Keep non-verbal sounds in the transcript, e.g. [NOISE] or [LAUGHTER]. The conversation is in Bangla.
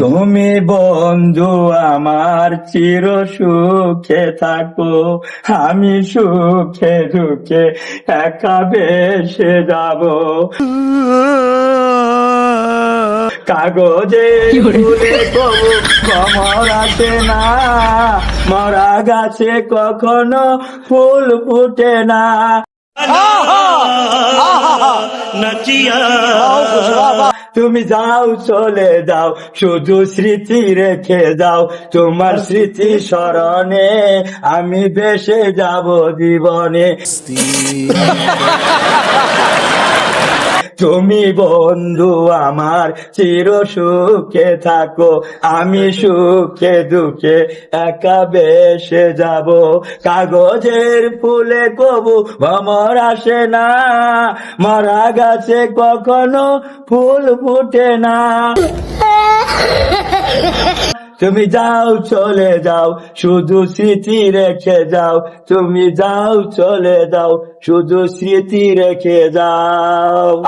তুমি বন্ধু আমার চির সুখে থাকো আমি সুখে দুঃখে একা বেসে যাব। কাগজে কমর আসে না। মরা গাছে কখনো ফুল ফুটে না। তুমি যাও চলে যাও শুধু স্মৃতি রেখে যাও তোমার স্মৃতি স্মরণে আমি বেশে যাব জীবনে। তুমি বন্ধু আমার, চির সুখে থাকো। আমি সুখে দুঃখে একা বেসে যাব। কাগজের ফুলে কবু ভমর আসে না। মারা গাছে কখনো ফুল ফুটে না। [LAUGHS] তুমি যাও, চলে যাও, শুধু স্মৃতি রেখে যাও। তুমি যাও, চলে যাও, শুধু স্মৃতি রেখে যাও।